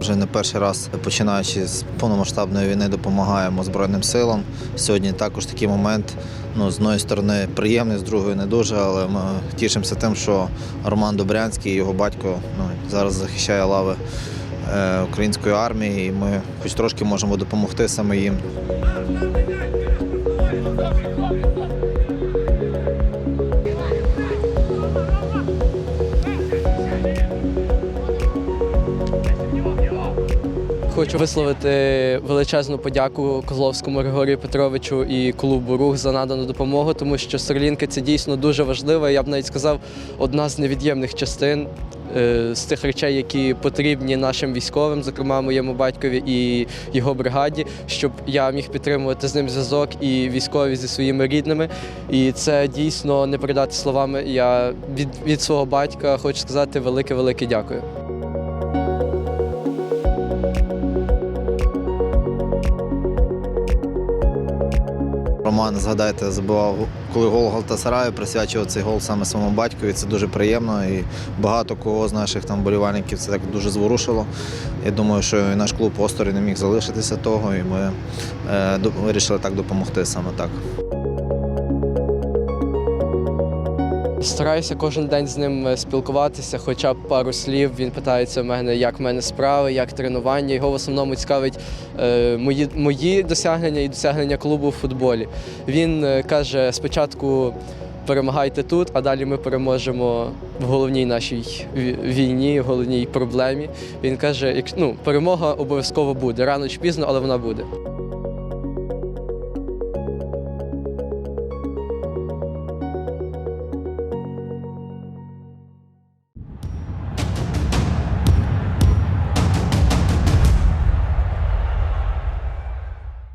Вже не перший раз, починаючи з повномасштабної війни, допомагаємо Збройним силам. Сьогодні також такий момент. Ну, з одної сторони приємний, з другої не дуже, але ми тішимося тим, що Роман Добрянський, і його батько, ну, зараз захищає лави е, української армії, і ми хоч трошки можемо допомогти саме їм. Хочу висловити величезну подяку Козловському Григорію Петровичу і клубу Рух за надану допомогу, тому що Старлінки це дійсно дуже важливо. Я б навіть сказав, одна з невід'ємних частин е, з тих речей, які потрібні нашим військовим, зокрема моєму батькові і його бригаді, щоб я міг підтримувати з ним зв'язок і військові зі своїми рідними. І це дійсно не передати словами. Я від, від свого батька хочу сказати велике-велике дякую. Роман, згадайте, забивав, коли гол Галтасараю, присвячував цей гол саме своєму батькові. Це дуже приємно і багато кого з наших там болівальників це так дуже зворушило. Я думаю, що і наш клуб осторонь не міг залишитися того, і ми е, вирішили так допомогти саме так. Стараюся кожен день з ним е, спілкуватися, хоча б пару слів. Він питається в мене, як в мене справи, як тренування. Його в основному цікавить е, мої, мої досягнення і досягнення клубу в футболі. Він е, каже: спочатку перемагайте тут, а далі ми переможемо в головній нашій війні, в головній проблемі. Він каже, ну, перемога обов'язково буде рано чи пізно, але вона буде.